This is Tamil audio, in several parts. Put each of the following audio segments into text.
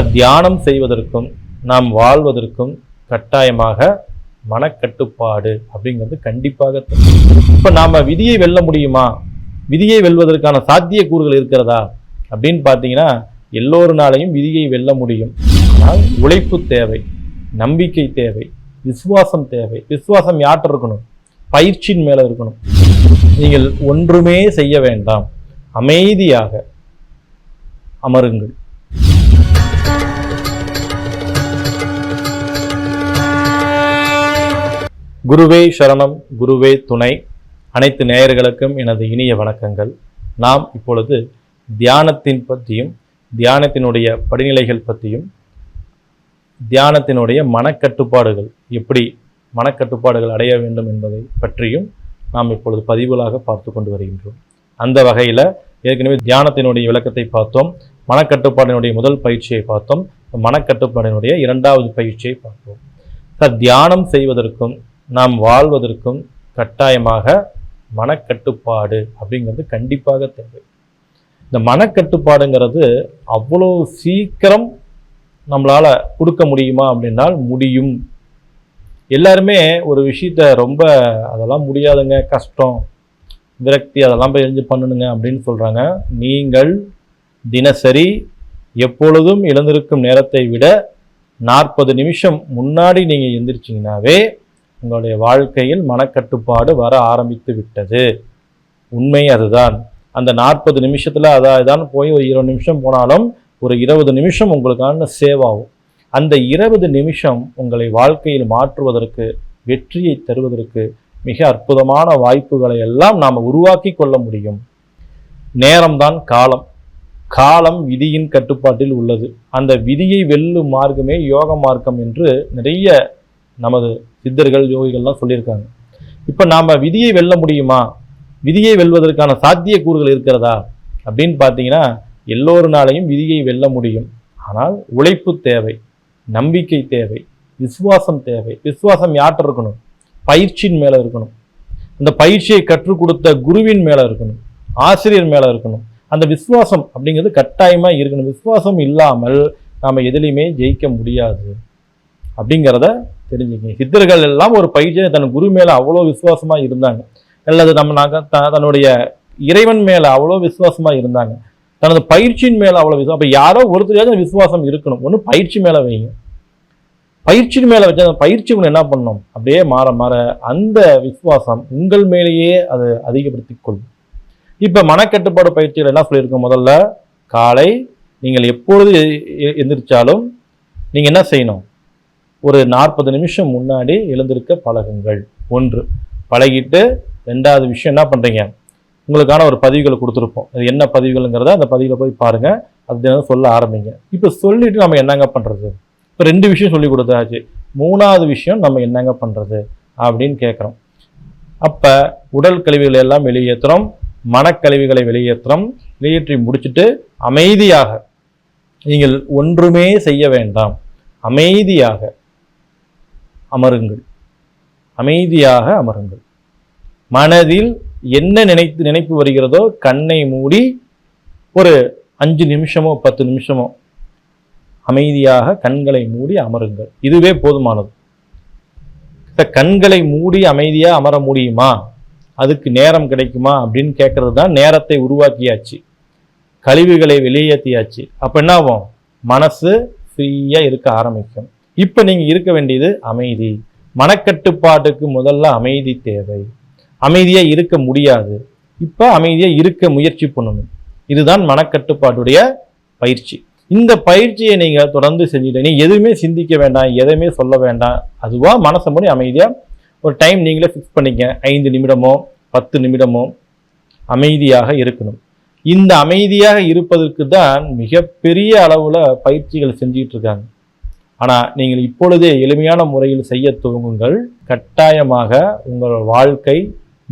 தியானம் செய்வதற்கும் நாம் வாழ்வதற்கும் கட்டாயமாக மனக்கட்டுப்பாடு அப்படிங்கிறது கண்டிப்பாக இப்போ நாம் விதியை வெல்ல முடியுமா? விதியை வெல்வதற்கான சாத்தியக்கூறுகள் இருக்கிறதா? அப்படின்னு பார்த்தீங்கன்னா எல்லோருனாலையும் விதியை வெல்ல முடியும். ஆனால் உழைப்பு தேவை நம்பிக்கை தேவை விசுவாசம் தேவை. விசுவாசம் யார்கிட்ட இருக்கணும்? பயிற்சியின் மேலே இருக்கணும். நீங்கள் ஒன்றுமே செய்ய வேண்டாம். அமைதியாக அமருங்கள். குருவே சரணம் குருவே துணை. அனைத்து நேயர்களுக்கும் எனது இனிய வணக்கங்கள். நாம் இப்பொழுது தியானத்தின் பற்றியும் தியானத்தினுடைய படிநிலைகள் பற்றியும் தியானத்தினுடைய மனக்கட்டுப்பாடுகள் எப்படி மனக்கட்டுப்பாடுகள் அடைய வேண்டும் என்பதை பற்றியும் நாம் இப்பொழுது பதிவுகளாக பார்த்து கொண்டு வருகின்றோம். அந்த வகையில் ஏற்கனவே தியானத்தினுடைய விளக்கத்தை பார்த்தோம் மனக்கட்டுப்பாடினுடைய முதல் பயிற்சியை பார்த்தோம் மனக்கட்டுப்பாடினுடைய இரண்டாவது பயிற்சியை பார்த்தோம். சார் தியானம் செய்வதற்கும் நாம் வாழ்வதற்கும் கட்டாயமாக மனக்கட்டுப்பாடு அப்படிங்கிறது கண்டிப்பாக தேவை. இந்த மனக்கட்டுப்பாடுங்கிறது அவ்வளோ சீக்கிரம் நம்மளால் கொடுக்க முடியுமா அப்படின்னால் முடியும். எல்லாருமே ஒரு விஷயத்த ரொம்ப அதெல்லாம் முடியாதுங்க கஷ்டம் விரக்தி அதெல்லாம் போய் எழுந்து பண்ணணுங்க அப்படின்னு சொல்கிறாங்க நீங்கள் தினசரி எப்பொழுதும் எழுந்திருக்கும் நேரத்தை விட நாற்பது நிமிஷம் முன்னாடி நீங்கள் எந்திரிச்சிங்கனாவே உங்களுடைய வாழ்க்கையில் மனக்கட்டுப்பாடு வர ஆரம்பித்து விட்டது. உண்மை அதுதான். அந்த நாற்பது நிமிஷத்தில் அதான் போய் ஒரு இருபது நிமிஷம் போனாலும் ஒரு இருபது நிமிஷம் உங்களுக்கான சேவ் ஆகும் அந்த இருபது நிமிஷம் உங்களை வாழ்க்கையில் மாற்றுவதற்கு வெற்றியை தருவதற்கு மிக அற்புதமான வாய்ப்புகளை எல்லாம் நாம் உருவாக்கி கொள்ள முடியும். நேரம்தான் காலம். காலம் விதியின் கட்டுப்பாட்டில் உள்ளது. அந்த விதியை வெல்லும் மார்க்கமே யோக மார்க்கம் என்று நிறைய நமது சித்தர்கள் யோகிகள்லாம் சொல்லியிருக்காங்க. இப்போ நாம் விதியை வெல்ல முடியுமா? விதியை வெல்வதற்கான சாத்தியக்கூறுகள் இருக்கிறதா? அப்படின்னு பார்த்தீங்கன்னா எல்லோருனாலையும் விதியை வெல்ல முடியும். ஆனால் உழைப்பு தேவை நம்பிக்கை தேவை விசுவாசம் தேவை. விசுவாசம் யார்கிட்ட இருக்கணும்? பயிற்சியின் மேலே இருக்கணும். அந்த பயிற்சியை கற்றுக் கொடுத்த குருவின் மேலே இருக்கணும். ஆசிரியர் மேலே இருக்கணும். அந்த விசுவாசம் அப்படிங்கிறது கட்டாயமாக இருக்கணும். விசுவாசம் இல்லாமல் நாம் எதுலையுமே ஜெயிக்க முடியாது. அப்படிங்கிறத தெரிஞ்சுக்கங்க சித்தர்கள் எல்லாம் ஒரு பயிற்சியை தன் குரு மேலே அவ்வளோ விசுவாசமாக இருந்தாங்க. அல்லது நம்ம நாங்கள் த தன்னுடைய இறைவன் மேலே அவ்வளோ விசுவாசமாக இருந்தாங்க. தனது பயிற்சியின் மேலே அவ்வளோ விசுவாசம் அப்போ யாரோ ஒருத்தரையாவது விசுவாசம் இருக்கணும். ஒன்று பயிற்சி மேலே வைங்க. பயிற்சியின் மேலே வச்சு அந்த பயிற்சி ஒன்று என்ன பண்ணணும் அப்படியே மாற மாற அந்த விசுவாசம் உங்கள் மேலேயே அது அதிகப்படுத்தி கொள்ளும். இப்போ மனக்கட்டுப்பாடு பயிற்சியில் என்ன சொல்லியிருக்கோம்? முதல்ல காலை நீங்கள் எப்பொழுது எ- எந்திரிச்சாலும் நீங்கள் என்ன செய்யணும்? ஒரு நாற்பது நிமிஷம் முன்னாடி எழுந்திருக்க பழகுங்கள். ஒன்று. பழகிட்டு ரெண்டாவது விஷயம் என்ன பண்ணுறீங்க உங்களுக்கான ஒரு பதிவுகளை கொடுத்துருப்போம். அது என்ன பதிவுகள்ங்கிறத அந்த பதிவில் போய் பாருங்கள் அது தினம் சொல்ல ஆரம்பிங்க. இப்போ சொல்லிட்டு நம்ம என்னங்க பண்ணுறது இப்போ ரெண்டு விஷயம் சொல்லி கொடுத்தாச்சு. மூணாவது விஷயம் நம்ம என்னங்க பண்ணுறது அப்படின்னு கேட்குறோம் அப்போ உடல் கழிவுகளை எல்லாம் வெளியேற்றுறோம் மனக்கழிவுகளை வெளியேற்றுறோம் வெளியேற்றி முடிச்சுட்டு அமைதியாக நீங்கள் ஒன்றுமே செய்ய வேண்டாம். அமைதியாக அமருங்கள். அமைதியாக அமருங்கள். மனதில் என்ன நினைத்து நினைப்பு வருகிறதோ கண்ணை மூடி ஒரு அஞ்சு நிமிஷமோ பத்து நிமிஷமோ அமைதியாக கண்களை மூடி அமருங்கள். இதுவே போதுமானது. இந்த கண்களை மூடி அமைதியாக அமர முடியுமா? அதுக்கு நேரம் கிடைக்குமா? அப்படின்னு கேட்கறது தான் நேரத்தை உருவாக்கியாச்சு. கழிவுகளை வெளியேற்றியாச்சு அப்போ என்ன ஆகும்? மனசு ஃப்ரீயாக இருக்க ஆரம்பிக்கும். இப்போ நீங்கள் இருக்க வேண்டியது அமைதி. மனக்கட்டுப்பாட்டுக்கு முதல்ல அமைதி தேவை. அமைதியாக இருக்க முடியாது. இப்போ அமைதியாக இருக்க முயற்சி பண்ணணும். இதுதான் மனக்கட்டுப்பாட்டுடைய பயிற்சி. இந்த பயிற்சியை நீங்கள் தொடர்ந்து செஞ்சுட்டு நீ எதுவுமே சிந்திக்க வேண்டாம் எதையுமே சொல்ல வேண்டாம். அதுவாக மனசை மூடி அமைதியாக ஒரு டைம் நீங்களே ஃபிக்ஸ் பண்ணிக்க ஐந்து நிமிடமோ பத்து நிமிடமோ அமைதியாக இருக்கணும். இந்த அமைதியாக இருப்பதற்கு தான் மிகப்பெரிய அளவில் பயிற்சிகள் செஞ்சுக்கிட்டு இருக்காங்க. ஆனால் நீங்கள் இப்பொழுதே எளிமையான முறையில் செய்ய துவங்குங்கள். கட்டாயமாக உங்கள் வாழ்க்கை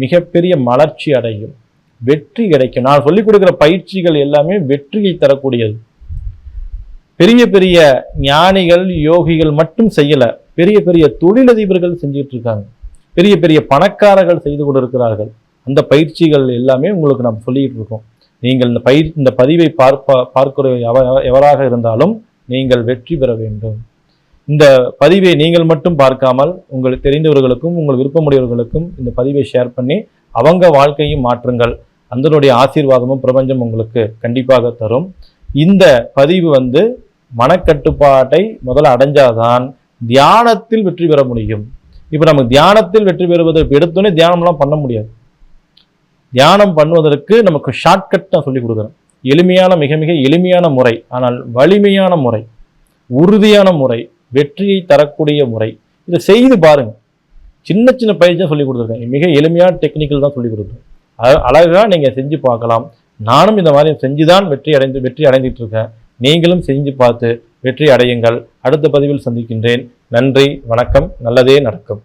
மிகப்பெரிய மலர்ச்சி அடையும். வெற்றி கிடைக்கும். நான் சொல்லிக் கொடுக்குற பயிற்சிகள் எல்லாமே வெற்றியை தரக்கூடியது. பெரிய பெரிய ஞானிகள் யோகிகள் மட்டும் செய்யலை. பெரிய பெரிய தொழிலதிபர்கள் செஞ்சுட்டு இருக்காங்க. பெரிய பெரிய பணக்காரர்கள் செய்து கொண்டிருக்கிறார்கள். அந்த பயிற்சிகள் எல்லாமே உங்களுக்கு நாம் சொல்லிட்டு இருக்கோம். நீங்கள் இந்த பயிர் இந்த பதிவை பார்ப்ப பார்க்கிற எவராக இருந்தாலும் நீங்கள் வெற்றி பெற வேண்டும். இந்த பதிவை நீங்கள் மட்டும் பார்க்காமல் உங்களுக்கு தெரிந்தவர்களுக்கும் உங்கள் விருப்பமுடையவர்களுக்கும் இந்த பதிவை ஷேர் பண்ணி அவங்க வாழ்க்கையும் மாற்றுங்கள். அந்தனுடைய ஆசீர்வாதமும் பிரபஞ்சம் உங்களுக்கு கண்டிப்பாக தரும். இந்த பதிவு வந்து மனக்கட்டுப்பாட்டை முதல்ல அடைஞ்சாதான் தியானத்தில் வெற்றி பெற முடியும். இப்போ நம்ம தியானத்தில் வெற்றி பெறுவது எடுத்தோன்னே தியானம்லாம் பண்ண முடியாது. தியானம் பண்ணுவதற்கு நமக்கு ஷார்ட்கட் நான் சொல்லி கொடுக்குறேன். எளிமையான மிக மிக எளிமையான முறை ஆனால் வலிமையான முறை உறுதியான முறை வெற்றியை தரக்கூடிய முறை. இதை செய்து பாருங்கள் சின்ன சின்ன பயிற்சி தான் சொல்லி கொடுத்துருக்கேன். மிக எளிமையான டெக்னிக்கல் தான் சொல்லி கொடுத்துருக்கேன். அழகாக நீங்கள் செஞ்சு பார்க்கலாம். நானும் இந்த மாதிரி செஞ்சு தான் வெற்றி அடைந்து வெற்றி அடைந்துட்டு இருக்கேன். நீங்களும் செஞ்சு பார்த்து வெற்றி அடையுங்கள். அடுத்த பதிவில் சந்திக்கின்றேன். நன்றி வணக்கம். நல்லதே நடக்கும்.